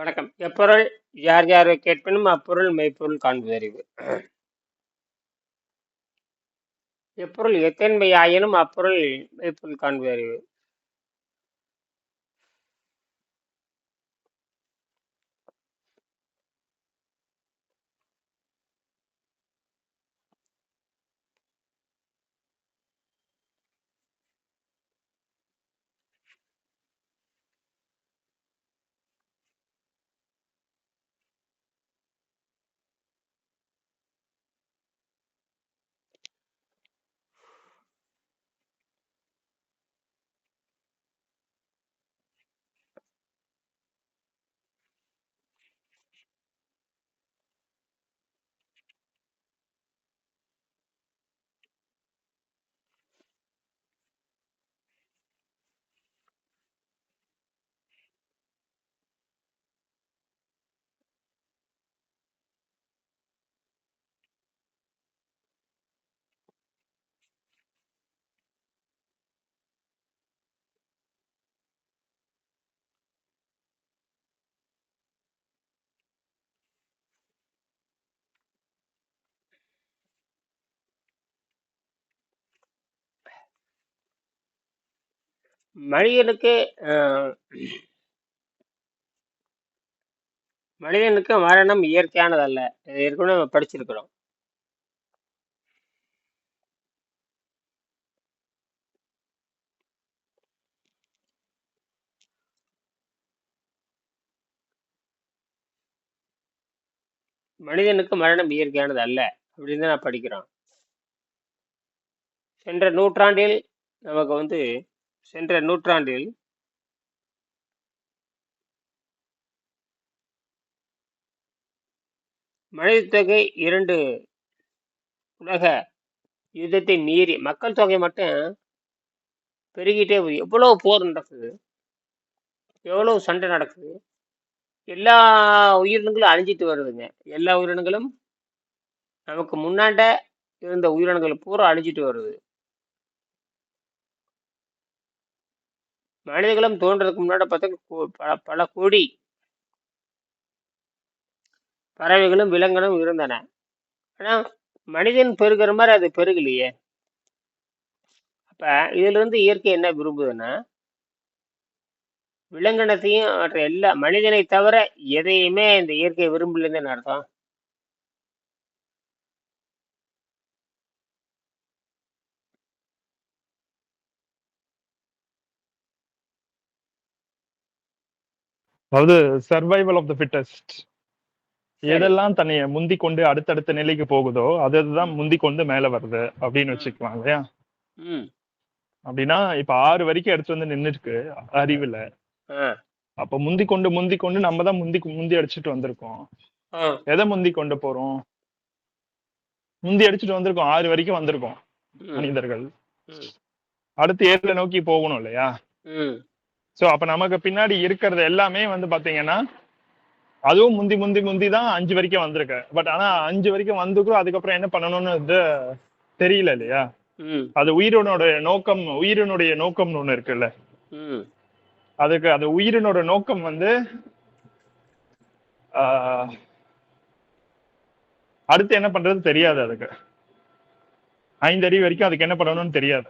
வணக்கம். எப்பொருள் யார் யாரை கேட்பினும் அப்பொருள் மெய்ப்பொருள் காண்பது அறிவு. எப்பொருள் எத்தன்மை ஆயினும் அப்பொருள் மெய்ப்பொருள் காண்பது மனிதனுக்கு மனிதனுக்கு மரணம் இயற்கையானதல்ல. இது ஏற்கனவே நம்ம படிச்சிருக்கிறோம். மனிதனுக்கு மரணம் இயற்கையானது அல்ல. அப்படின்னு தான் நான் படிக்கிறோம். சென்ற நூற்றாண்டில் நமக்கு வந்து சென்ற நூற்றாண்டில் மனித தொகை 2 உலக யுத்தத்தை மீறி மக்கள் தொகை மட்டும் பெருகிட்டே போய் எவ்வளோ போர் நடக்குது. எவ்வளோ சண்டை நடக்குது. எல்லா உயிரினங்களும் அழிஞ்சிட்டு வருதுங்க. எல்லா உயிரினங்களும் நமக்கு முன்னாண்ட இருந்த உயிரினங்கள் பூரா அழிஞ்சிட்டு வருது. மனிதர்களும் தோன்றதுக்கு முன்னாடி பார்த்தா கோ பல கோடி பறவைகளும், விலங்குகளும் இருந்தன. ஆனால் மனிதன் பெருகிற மாதிரி அது பெருகலையே! அப்ப இதிலிருந்து இயற்கை என்ன விரும்புதுன்னா விலங்கினத்தையும் மற்ற எல்லா மனிதனை தவிர எதையுமே இந்த இயற்கை விரும்பலன்னு அர்த்தம். அதாவது சர்வைவல் ஆஃப் த ஃபிட்டஸ்ட். எதெல்லாம் தன்னைய முந்திக் கொண்டு அடுத்தடுத்த நிலைக்கு போகுதோ, அது அதுதான் முந்திக் கொண்டு மேல வருது அப்படின்னு. வச்சுக்கலாம் இல்லையா? அப்படின்னா, இப்ப 6 வரைக்கும் எடுத்துட்டு வந்து நின்னுருக்கு அறிவுல. ஆ. அப்ப முந்திக் கொண்டு முந்திக் கொண்டு நம்ம தான் முந்தி முந்தி அடிச்சுட்டு வந்திருக்கோம். எத முந்திக் கொண்டு போறோம்? முந்தி அடிச்சுட்டு வந்திருக்கோம். 6 வரைக்கும் வந்திருக்கோம். மனிதர்கள். அடுத்து 7 நோக்கி போகணும் இல்லையா? சோ அப்ப நமக்கு பின்னாடி இருக்கிறது எல்லாமே வந்து பாத்தீங்கன்னா, அதுவும் முந்தி முந்தி முந்தி தான் 5 வரைக்கும் வந்திருக்கு. பட் ஆனா 5 வரைக்கும் வந்துக்கும் அதுக்கப்புறம் என்ன பண்ணணும்னு இது தெரியல இல்லையா? அது உயிரினோட நோக்கம் உயிரினுடைய நோக்கம்னு ஒண்ணு இருக்குல்ல. அதுக்கு அது உயிரினோட நோக்கம் வந்து அடுத்து என்ன பண்றது தெரியாது அதுக்கு. 5 அறிவு வரைக்கும் அதுக்கு என்ன பண்ணணும்னு தெரியாது.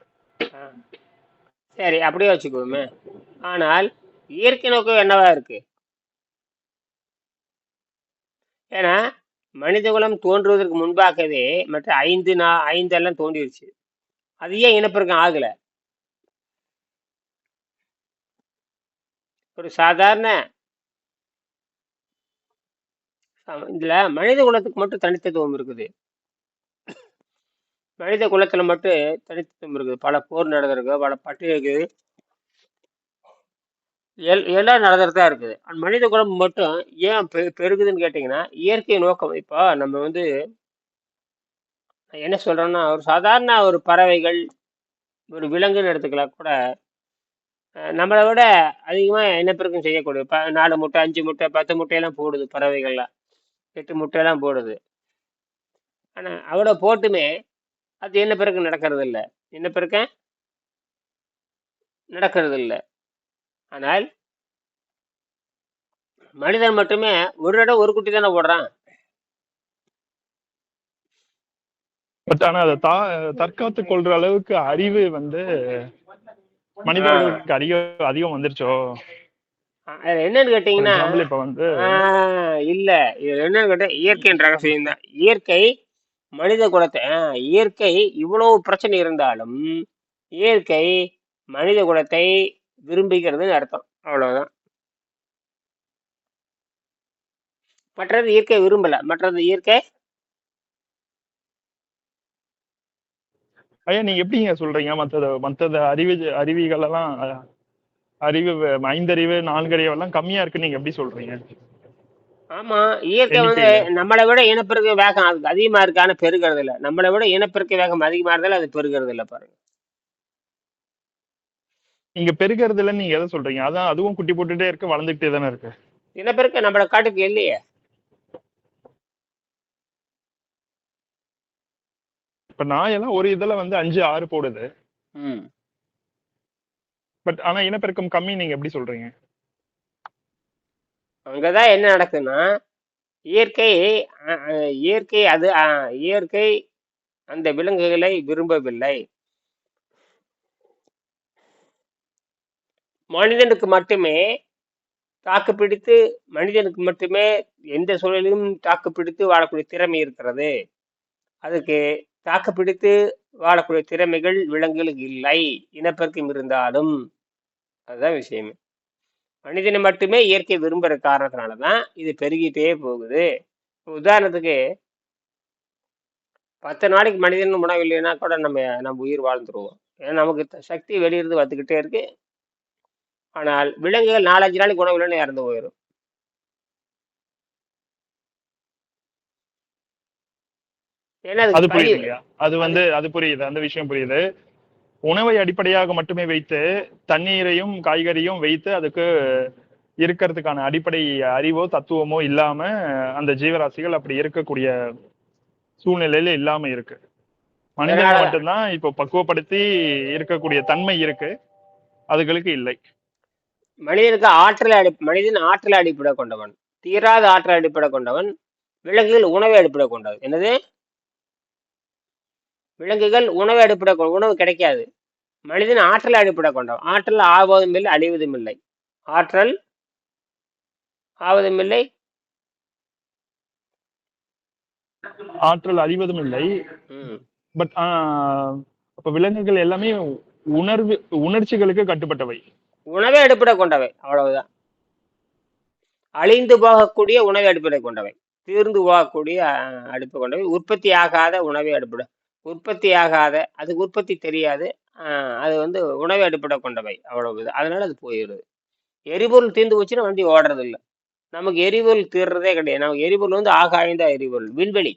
சரி, அப்படியே வச்சுக்குவோமே. ஆனால் இயற்கை நோக்கம் என்னவா இருக்கு? ஏன்னா, மனிதகுலம் தோன்றுவதற்கு முன்பாகவே மற்ற ஐந்து நா ஐந்து எல்லாம் தோன்றிடுச்சு அது ஏன் இனப்பெருக்கம் ஆகல? ஒரு சாதாரண இதுல மனித குலத்துக்கு மட்டும் தனித்துவம் இருக்குது. மனித குலத்தில் மட்டும் தனித்துவம் இருக்குது. பல போர் நடந்திருக்கு, பல பட்டு இருக்குது. எல் எல்லாம் நடந்துட்டு தான் இருக்குது. மனித குலம் மட்டும் ஏன் பெ பெருகுதுன்னு கேட்டிங்கன்னா இயற்கை நோக்கம். இப்போ நம்ம வந்து என்ன சொல்கிறோன்னா ஒரு சாதாரண ஒரு பறவைகள், ஒரு விலங்குன்னு எடுத்துக்கலாம் கூட, நம்மளை விட விட என்ன இனப்பெருக்கம் செய்யக்கூடிய ப நாலு முட்டை, அஞ்சு முட்டை, 10 முட்டையெல்லாம் போடுது பறவைகள்லாம். எட்டு முட்டையெல்லாம் போடுது. ஆனால் அவ்வளோ போட்டுமே, அது இனப்பெருக்கம் நடக்கறதில்ல. இனப்பெருக்கம் நடக்கறதில்ல. ஆனால் மனிதன் மட்டுமே ஒரு இடம் ஒரு குட்டி தானே போடுறான். பட் ஆனா அதை தா தற்காத்து கொள்ற அளவுக்கு அறிவு வந்து மனிதர்களுக்கு அதிகம் அதிகம் வந்துருச்சோ? என்னன்னு கேட்டீங்கன்னா இப்ப வந்து இல்ல. இது என்னன்னு கேட்டா இயற்கையின் ரகசியம் தான் இயற்கை மனித குலத்தை ஆஹ் இயற்கை இவ்வளவு பிரச்சனை இருந்தாலும் இயற்கை மனித குலத்தை விரும்புகிறதுன்னு அர்த்தம். அவ்வளவுதான். மற்றது இயற்கை விரும்பல. மற்றது இயற்கை? ஐயா நீங்க எப்படிங்க சொல்றீங்க? மத்தத மத்தத அறிவு அறிவிகள் எல்லாம் அறிவு ஐந்தறிவு நான்கறிவு எல்லாம் கம்மியா இருக்குன்னு நீங்க எப்படி சொல்றீங்க? ஆமா இயற்கை வந்து எண்ணிக்கையில நம்மளை விட இனப்பெருக்க வேகம் அதுக்கு அதிகமா இருக்கு ஆனா பெருகிறது இல்ல. நம்மளை விட இனப்பெருக்க வேகம் அதிகமா இருந்தாலும் அது பெருகிறது இல்ல பாருங்க. நீங்க பெருகிறதுல நீங்க எதை சொல்றீங்க? அதான் அதுவும் குட்டி போட்டுட்டே இருக்கு வளர்ந்துகிட்டே தானே இருக்கு. இனப்பெருக்க நம்மள காட்டுக்கு இல்லையே. இப்ப நாயெல்லாம் ஒரு இதுல வந்து அஞ்சு ஆறு போடுது. ம். பட் ஆனா இனப்பெருக்கம் கம்மி நீங்க எப்படி சொல்றீங்க? அங்கதான் என்ன நடக்குதுன்னா இயற்கை இயற்கை அது இயற்கை அந்த விலங்குகளை விரும்பவில்லை. மனிதனுக்கு மட்டுமே தாக்கு பிடித்து மனிதனுக்கு மட்டுமே எந்த சூழலிலும் தாக்கு பிடித்து வாழக்கூடிய திறமை இருக்கிறது. அதுக்கு தாக்கு பிடித்து வாழக்கூடிய திறமைகள் விலங்குகளுக்கு இல்லை இனப்பெருக்கம் இருந்தாலும். அதுதான் விஷயமே. மனிதனை மட்டுமே இயற்கை விரும்புகிற காரணத்தினால தான் இது பெருகிட்டே போகுது. உதாரணத்துக்கு பத்து நாளைக்கு மனிதன் உணவு இல்லைன்னா கூட நம்ம நம்ம உயிர் வாழ்ந்துருவோம். ஏன்னா நமக்கு சக்தி வெளியிருந்து வந்துக்கிட்டே இருக்கு. ஆனால் விலங்குகள் நாலஞ்சு நாளைக்கு உணவு இல்லைன்னு இறந்து போயிடும் ஏன்னா அது புரியுது அது வந்து அது புரியுது. அந்த விஷயம் புரியுது. உணவை அடிப்படையாக மட்டுமே வைத்து தண்ணீரையும் காய்கறியும் வைத்து அதுக்கு இருக்கிறதுக்கான அடிப்படை அறிவோ தத்துவமோ இல்லாம அந்த ஜீவராசிகள் அப்படி இருக்கக்கூடிய சூழ்நிலையில இல்லாம இருக்கு. அதனால மட்டும்தான் இப்போ பக்குவப்படுத்தி இருக்கக்கூடிய தன்மை இருக்கு. அதுகளுக்கு இல்லை. மனிதனுக்கு ஆற்றல் அடி மனிதன் ஆற்றல் அடிப்படை கொண்டவன். தீராத ஆற்றல் அடிப்படை கொண்டவன். விலங்குகள் உணவை அடிப்படை கொண்டது என்னது? விலங்குகள் உணவை அடிப்படை உணவு கிடைக்காது. மனிதன் ஆற்றல் அடிப்படை கொண்டவன். ஆற்றல் ஆவதும் இல்லை அழிவதும் இல்லை. ஆற்றல் ஆவதும் இல்லை. ஆற்றல் அறிவதும் இல்லை. பட் அப்ப விலங்குகள் எல்லாமே உணர்வு உணர்ச்சிகளுக்கு கட்டுப்பட்டவை. உணவை அடிப்படை கொண்டவை அவ்வளவுதான். அழிந்து போகக்கூடிய உணவை அடிப்படை கொண்டவை. தீர்ந்து போகக்கூடிய அஹ், அடிப்படை கொண்டவை. உற்பத்தி ஆகாத உணவை அடிப்படை உற்பத்தி ஆகாத அதுக்கு உற்பத்தி தெரியாது. அது வந்து உணவு அடிப்படை கொண்டவை. அவ்வளவு அதனால அது போயிடுது. எரிபொருள் தீர்ந்து போச்சுன்னா வண்டி ஓடுறது இல்லை நமக்கு எரிபொருள் தீர்றதே கிடையாது. நமக்கு எரிபொருள் வந்து ஆகாய்ந்த எரிபொருள். விண்வெளி.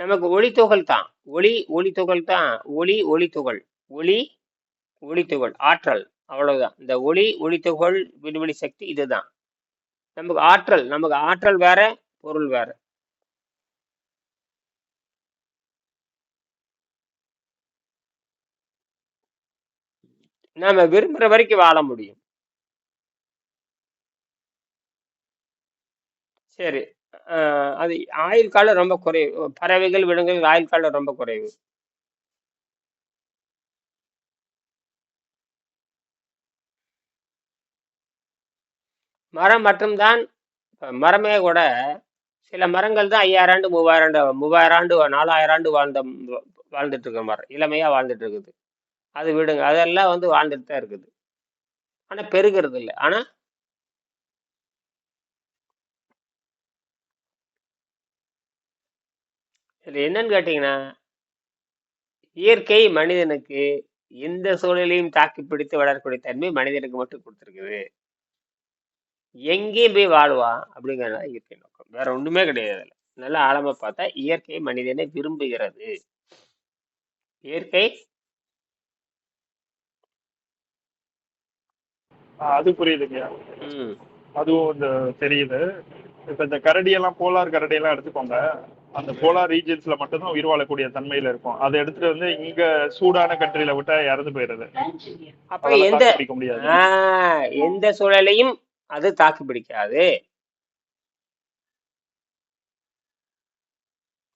நமக்கு ஒளித்துகள் தான் ஒளி ஒளித்துகள் தான் ஒளி ஒளித்துகள். ஒளி ஒளித்துகள். ஆற்றல். அவ்வளவுதான். இந்த ஒளி ஒளித்துகள் விண்வெளி சக்தி இதுதான். நமக்கு ஆற்றல் நமக்கு ஆற்றல் வேற பொருள் வேற. நாம விரும்புற வரைக்கும் வாழ முடியும். சரி அது ஆயுள் காலம் ரொம்ப குறைவு. பறவைகள் விலங்குகள் ஆயுள் காலம் ரொம்ப குறைவு. மரம் மட்டும்தான் மரமே கூட சில மரங்கள் தான் ஐயாயிரம் ஆண்டு மூவாயிரம் ஆண்டு மூவாயிரம் ஆண்டு நாலாயிரம் ஆண்டு வாழ்ந்த வாழ்ந்துட்டு இருக்க மரம். இளமையாக வாழ்ந்துட்டு இருக்குது அது விடுங்க. அதெல்லாம் வந்து வாழ்ந்துட்டு தான் இருக்குது. ஆனால் பெருகிறது இல்லை. ஆனால் இது என்னன்னு கேட்டிங்கன்னா இயற்கை மனிதனுக்கு எந்த சூழலையும் தாக்கி பிடித்து வளரக்கூடிய தன்மை மனிதனுக்கு மட்டும் கொடுத்துருக்குது. எங்கேயும் போய் வாழ்வான் அப்படிங்கிறத இயற்கை நோக்கம் வேற ஒண்ணுமே கிடையாது. நல்லா ஆழமா பார்த்தா இயற்கை மனிதனை விரும்புகிறது. இயற்கை அது புரியுதுங்க. ம். அதுவும் இந்த தெரியுது. இப்ப இந்த கரடி எல்லாம் போலார் கரடி எல்லாம் எடுத்துக்கோங்க. அந்த போலார் ரீஜன்ஸ்ல மட்டும்தான் உயிர் வாழக்கூடிய தன்மையில இருக்கும். அதை எடுத்துட்டு வந்து இங்க சூடான கண்ட்ரில விட்டா இறந்து போயிடுது அப்ப எந்த பிடிக்க முடியாது. எந்த சூழலையும் அது தாக்கு பிடிக்காது.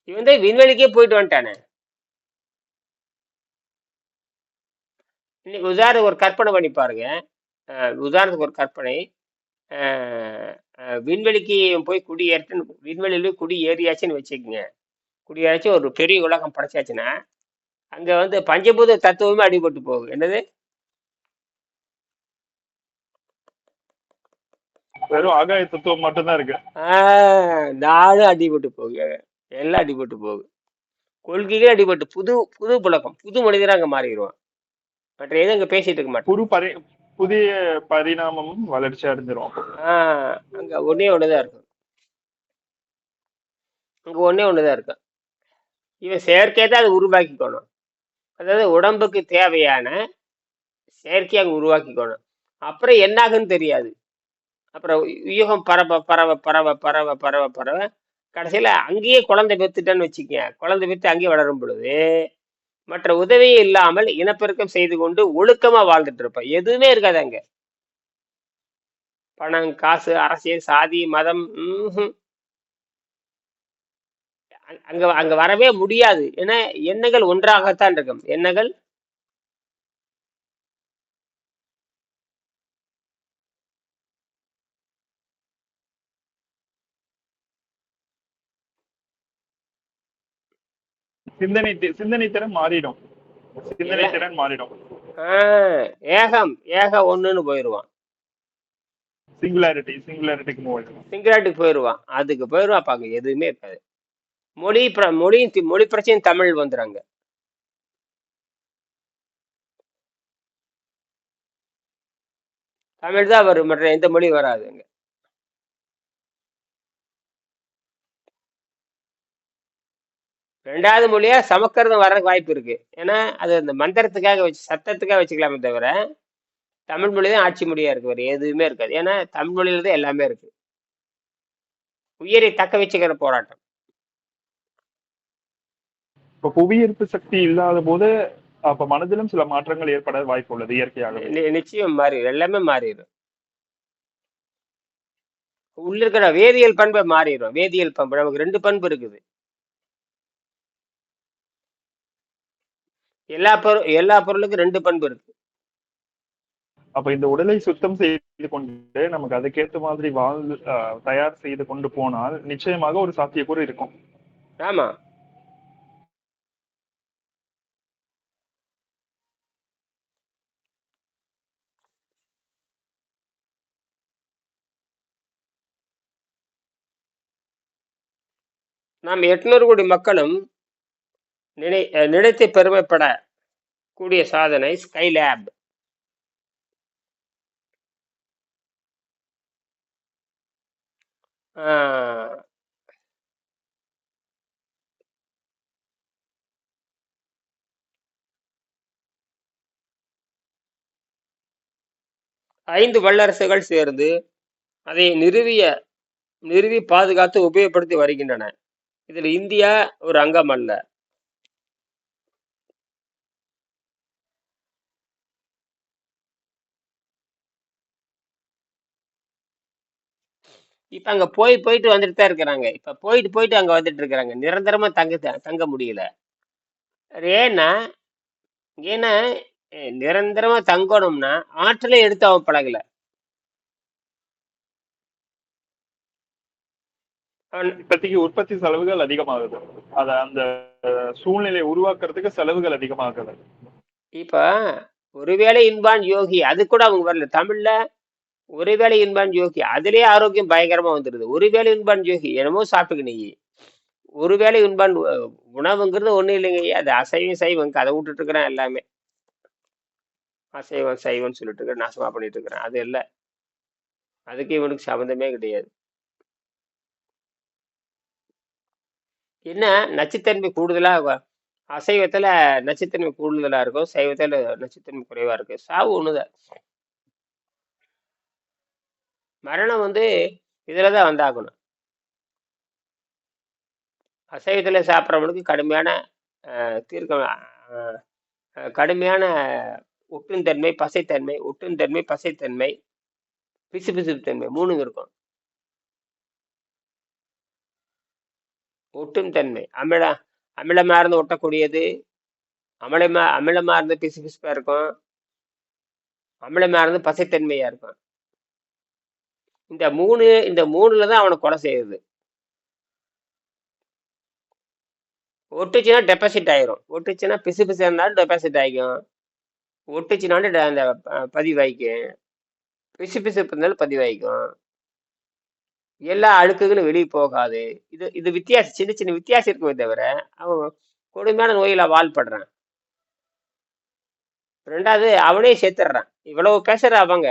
இவன் தான் விண்வெளிக்கே போயிட்டு வந்துட்டானே. இன்னைக்கு உதாரணத்துக்கு ஒரு கற்பனை பண்ணி பாருங்க. உதாரணத்துக்கு ஒரு கற்பனை. விண்வெளிக்கு போய் குடியேற்று விண்வெளியில குடி ஏறியாச்சுன்னு வச்சுக்கோங்க. குடியேறாச்சும் ஒரு பெரிய உலகம் படைச்சாச்சுன்னா அங்க வந்து பஞ்சபூத தத்துவமே அடிபட்டு போகும் என்னது? வெறும் ஆகாய தத்துவம் மட்டும்தான் இருக்கு. நாடும் அடிபட்டு போகுது எல்லாம் அடிபட்டு போகுது கொள்கைகள் அடிபட்டு புது புது புழக்கம். புது மனிதரா அங்க மாறிடுவான் மற்ற எதுவும் அங்க பேசிட்டு இருக்க மாட்டான். புது பரி புதிய பரிணாமமும் வளர்ச்சி அடைஞ்சிரும் ஆஹ் அங்க ஒன்னே ஒண்ணுதான் இருக்கும். அங்க ஒன்னே ஒண்ணுதான் இருக்கும். இவன் செயற்கையை தான் அதை உருவாக்கிக்கணும். அதாவது உடம்புக்கு தேவையான செயற்கையை அங்க உருவாக்கிக்கணும். அப்புறம் என்னாகுன்னு தெரியாது. அப்புறம் யூகம் பரவ பரவ பரவ பரவ பரவ பரவ. கடைசியில அங்கேயே குழந்தை பெத்துட்டேன்னு வச்சுக்கோங்க. குழந்தை பெத்து அங்கேயே வளரும் பொழுது மற்ற உதவியும் இல்லாமல் இனப்பெருக்கம் செய்து கொண்டு ஒழுக்கமா வாழ்ந்துட்டு இருப்பேன் எதுவுமே இருக்காது அங்க. பணம் காசு அரசியல் சாதி மதம் அங்க அங்க அங்க வரவே முடியாது. ஏன்னா எண்ணங்கள் ஒன்றாகத்தான் இருக்கும். எண்ணங்கள் சிந்தனை சிந்தனை திறன் மாறிடும். சிந்தனை திறன் மாறிடும். ஏகம் ஏக ஒண்ணுன்னு போயிடுவான் சிங்குலாரிட்டி சிங்குலாரிட்டிக்கு மூவ் ஆயிடும். சிங்கராட்டுக்கு போயிடுவான் அதுக்கு போயிடுவான் அப்ப அங்க எதுவுமே இருக்காது. மொழி மொழி மொழி பிரச்சனை தமிழ் வந்துறாங்க தமிழ் தான் வரும் மற்ற எந்த மொழி வராது ரெண்டாவது மொழியா சமஸ்கிருதம் வர்றதுக்கு வாய்ப்பு இருக்கு. ஏன்னா அது அந்த மந்திரத்துக்காக வச்சு சத்தத்துக்காக வச்சுக்கலாமே தவிர தமிழ் மொழி தான் ஆட்சி மொழியா இருக்கு. வேற எதுவுமே இருக்காது. ஏன்னா தமிழ் மொழியில தான் எல்லாமே இருக்கு. உயிரை தக்க வச்சுக்கிற போராட்டம். இப்ப புவியீர்ப்பு சக்தி இல்லாத போது அப்ப மனதிலும் சில மாற்றங்கள் ஏற்பட வாய்ப்பு உள்ளது இயற்கையாகவே. நி- நிச்சயம் மாறிடும் எல்லாமே மாறிடும். உள்ள இருக்கிற வேதியியல் பண்பை மாறிடும். வேதியியல் பண்பு நமக்கு ரெண்டு பண்பு இருக்குது. எல்லா பொருள் எல்லா பொருளுக்கும் ரெண்டு பண்பு இருக்கு. அப்ப இந்த உடலை சுத்தம் செய்து கொண்டு நமக்கு அதுக்கேற்ற மாதிரி வாழ் தயார் செய்து கொண்டு போனால் நிச்சயமாக ஒரு சாத்தியக்கூறு இருக்கும். ஆமா. நாம் எட்நூறு கோடி மக்களும் நினை நினைத்து பெருமைப்பட கூடிய சாதனை ஸ்கைலேப் ஐந்து வல்லரசுகள் சேர்ந்து அதை நிறுவிய நிறுவி பாதுகாத்து உபயோகப்படுத்தி வருகின்றன. இதில் இந்தியா ஒரு அங்கம் அல்ல இப்ப அங்க போய் போயிட்டு வந்துட்டு தான் இருக்கிறாங்க. இப்ப போயிட்டு போயிட்டு அங்க வந்துட்டு இருக்கிறாங்க நிரந்தரமா தங்க தங்க முடியல. ஏன்னா ஏன்னா அஹ், நிரந்தரமா தங்கணும்னா ஆற்றலை எடுத்து அவன் பழகல. அவன் இப்போதைக்கு உற்பத்தி செலவுகள் அதிகமாகுது. அத அந்த அஹ், சூழ்நிலையை உருவாக்குறதுக்கு செலவுகள் அதிகமாகுது. இப்ப ஒருவேளை இன்பான் யோகி அது கூட அவங்க வரல. தமிழ்ல ஒருவேளை இன்பான் ஜோகி அதுலயே ஆரோக்கியம் பயங்கரமா வந்துடுது ஒருவேளை இன்பான் யோகி என்னமோ சாப்பிட்டுக்க நீ. ஒருவேளை இன்பான் உணவுங்கிறது ஒண்ணும் இல்லைங்க அது அசைவம் சைவம். கதை விட்டுட்டு இருக்கிறேன் எல்லாமே. அசைவம் சைவம்னு சொல்லிட்டு இருக்கிறேன் நாசமா பண்ணிட்டு இருக்கிறேன் அது இல்லை. அதுக்கு இவனுக்கு சம்மந்தமே கிடையாது. என்ன? நச்சுத்தன்மை கூடுதலாக அசைவத்தில் நச்சுத்தன்மை கூடுதலாக இருக்கும். சைவத்தில் நச்சுத்தன்மை குறைவாக இருக்கும். சாவு ஒண்ணுதான். மரணம் வந்து இதுலதான் வந்தாகணும். அசைவத்தில் சாப்பிட்றவனுக்கு கடுமையான அஹ், தீர்க்க கடுமையான ஒட்டுந்தன்மை பசைத்தன்மை ஒட்டுந்தன்மை பசைத்தன்மை பிசுபிசுப்பு தன்மை மூணும் இருக்கும். ஒட்டும் தன்மை அமில அமிலமா இருந்து ஒட்டக்கூடியது அமிலமா அமிலமா இருந்து பிசு பிசுப்பாக இருக்கும் அமிலமா இருந்து பசைத்தன்மையாக இருக்கும். இந்த மூணு இந்த மூணுல தான் அவனை கொலை செய்யுது ஒட்டுச்சுன்னா டெபாசிட் ஆயிரும். ஒட்டுச்சுன்னா பிசு பிசு இருந்தாலும் டெபாசிட் ஆகிக்கும் ஒட்டுச்சுனாலும் அந்த பதிவாய்க்கும். பிசு பிசு பிசுப்பு இருந்தாலும் பதிவாய்க்கும். எல்லா அழுக்குகளும் வெளியே போகாது. இது இது வித்தியாசம் சின்ன சின்ன வித்தியாசம் இருக்குமே தவிர அவன் கொடுமையான நோயில வாழ்படுறான். ரெண்டாவது அவனே சேர்த்துடுறான். இவ்வளவு பேசுற அவங்க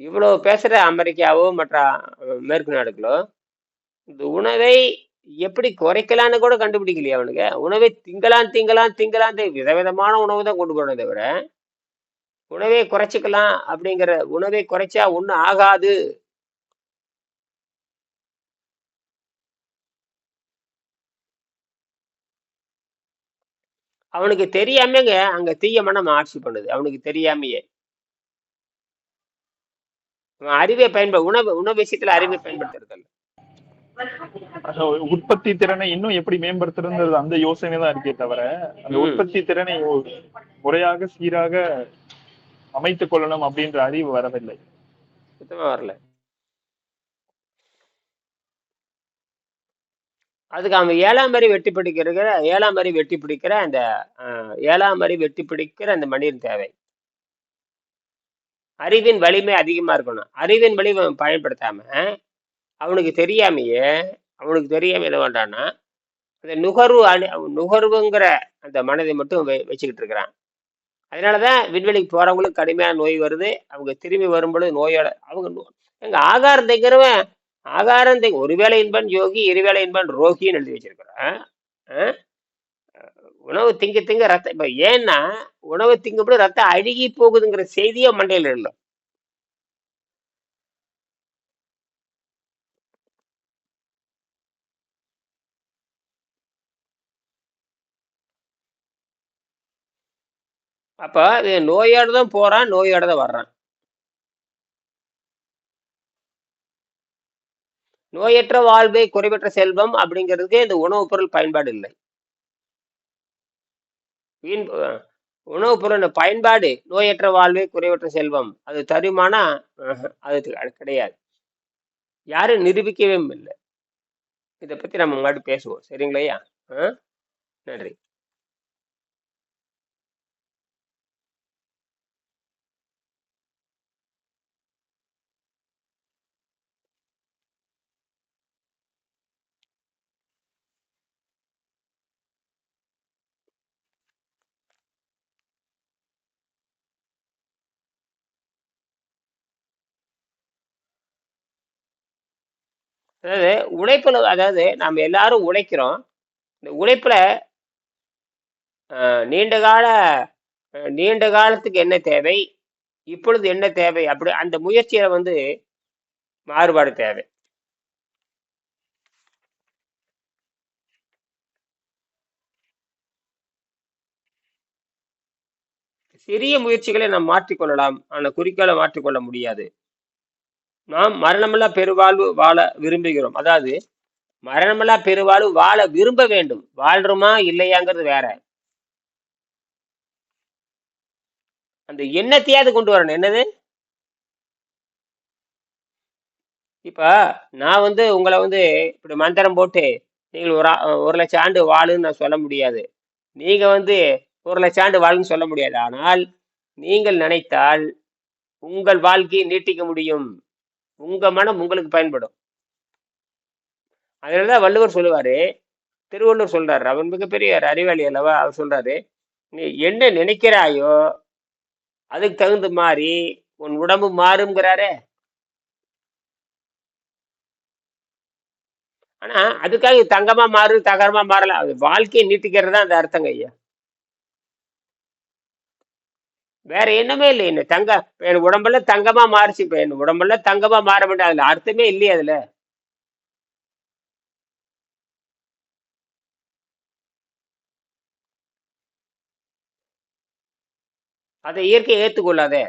இவ்வளவு பேசுற அமெரிக்காவோ மற்ற மேற்கு நாடுகளோ இந்த உணவை எப்படி குறைக்கலான்னு கூட கண்டுபிடிக்கலையே அவனுங்க. உணவை திங்கலாம் திங்கலாம் திங்கலாம் விதவிதமான உணவு தான் கொண்டு போனதை தவிர உணவை குறைச்சிக்கலாம் அப்படிங்கிற உணவை குறைச்சா ஒன்றும் ஆகாது. அவனுக்கு தெரியாமங்க அங்க தீய மனம் ஆட்சி பண்ணுது. அவனுக்கு தெரியாமையே. அறிவை பயன்பட உணவு உணவு விஷயத்துல அறிவை பயன்படுத்துறது உற்பத்தி திறனை இன்னும் எப்படி மேம்படுத்துறது அந்த யோசனை தான் இருக்கே தவிர அந்த. உற்பத்தி திறனை முறையாக சீராக அமைத்துக் கொள்ளணும் அப்படின்ற அறிவு வரவில்லை. சுத்தமா வரல. அதுக்கு அவன் ஏழாம் மாதிரி வெட்டி பிடிக்கிற ஏழாம் மாதிரி வெட்டி பிடிக்கிற அந்த ஏழாம் மாதிரி வெட்டி பிடிக்கிற அந்த மனிதன் தேவை. அறிவின் வலிமை அதிகமாக இருக்கணும். அறிவின் வலிமை பயன்படுத்தாமல் பயன்படுத்தாம அவனுக்கு தெரியாமையே அவனுக்கு தெரியாமல் என்ன வேண்டான்னா அந்த நுகர்வு அணி நுகர்வுங்கிற அந்த மனதை மட்டும் வை வச்சுக்கிட்டு இருக்கிறான். அதனால தான் விண்வெளிக்கு போகிறவங்களுக்கு கடுமையான நோய் வருது. அவங்க திரும்பி வரும்பொழுது நோயோட அவங்க நோ- ஆகாரம் தைக்கிறவன் ஆகாரம் திங்க ஒருவேளை இன்பன் யோகி இருவேளை இன்பன் ரோகின்னு எழுதி வச்சிருக்கிறான். உணவு திங்க திங்க ரத்தம் இப்போ ஏன்னா உணவு திங்கும்போது ரத்தம் அழுகி போகுதுங்கிற செய்தியே மண்டையில் இல்லை. அப்போ இது நோயோட தான் போறான் நோயோட தான் வர்றான். நோயற்ற வாழ்வை குறைவற்ற செல்வம் அப்படிங்கிறதுக்கு இந்த உணவுப் பொருள் பயன்பாடு இல்லை. வீண் உணவுப் பொருள் பயன்பாடு நோயற்ற வாழ்வே குறைவற்ற செல்வம். அது தருமானா? அது கிடையாது. யாரும் நிரூபிக்கவே இல்லை. இதை பத்தி நம்ம முன்னாடி பேசுவோம். சரிங்களையா? ஆ? நன்றி. அதாவது உழைப்பில் அதாவது நாம் எல்லாரும் உழைக்கிறோம். இந்த உழைப்புல நீண்ட கால நீண்ட காலத்துக்கு என்ன தேவை? இப்பொழுது என்ன தேவை? அப்படி அந்த முயற்சியில் வந்து மாறுபாடு தேவை. சிறிய முயற்சிகளை நாம் மாற்றிக்கொள்ளலாம். ஆனால் குறிக்கோளை மாற்றிக்கொள்ள முடியாது. நாம் மரணமில்லா பெருவாழ்வு வாழ விரும்புகிறோம். அதாவது மரணமில்லா பெருவாழ்வு வாழ விரும்ப வேண்டும். வாழ்றோமா இல்லையாங்கிறது வேற. அந்த எண்ணத்தையாவது கொண்டு வரணும். என்னது? இப்ப நான் வந்து உங்களை வந்து இப்படி மந்திரம் போட்டு நீங்கள் ஒரு ஒரு லட்சம் ஆண்டு வாழுன்னு நான் சொல்ல முடியாது. நீங்க வந்து ஒரு லட்சம் ஆண்டு வாழுன்னு சொல்ல முடியாது. ஆனால் நீங்கள் நினைத்தால் உங்கள் வாழ்க்கையை நீட்டிக்க முடியும். உங்க மனம் உங்களுக்கு பயன்படும். அதனாலதான் வள்ளுவர் சொல்லுவாரு திருவள்ளுவர் சொல்றாரு அவன் மிகப்பெரிய அறிவாளி அல்லவா? அவர் சொல்றாரு நீ என்ன நினைக்கிறாயோ அதுக்கு தகுந்த மாதிரி உன் உடம்பு மாறுங்கிறாரே ஆனா அதுக்காக தங்கமா மாறு தகரமா மாறலாம். அது வாழ்க்கையை நீட்டிக்கிறது தான் அந்த அர்த்தங்க ஐயா. வேற என்னமே இல்லை என்ன தங்க என் உடம்பெல்லாம் தங்கமா மாறிச்சு இப்ப என் உடம்பெல்லாம் தங்கமா மாற மாட்டேன் அதுல அர்த்தமே இல்லையே அதுல. அதை இயற்கையை ஏத்துக்கொள்ளாதே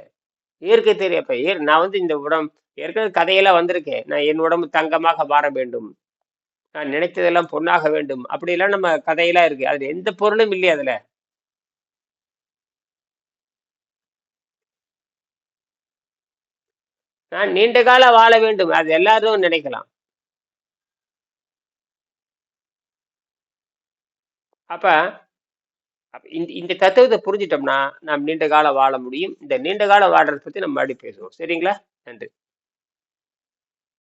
இயற்கை தெரியும் அப்ப நான் வந்து இந்த உடம்பு ஏற்கனவே கதையெல்லாம் வந்திருக்கேன் நான் என் உடம்பு தங்கமாக மாற வேண்டும் நான் நினைத்ததெல்லாம் பொண்ணாக வேண்டும் அப்படியெல்லாம் நம்ம கதையெல்லாம் இருக்கு அதுல எந்த பொருளும் இல்லையே அதுல. நான் நீண்ட காலம் வாழ வேண்டும். அது எல்லாரும் நினைக்கலாம். அப்ப இந்த இந்த தத்துவத்தை புரிஞ்சிட்டோம்னா நாம் நீண்ட காலம் வாழ முடியும். இந்த நீண்ட காலம் வாழறதை பத்தி நம்ம மறுபடியும் பேசுவோம். சரிங்களா? நன்றி.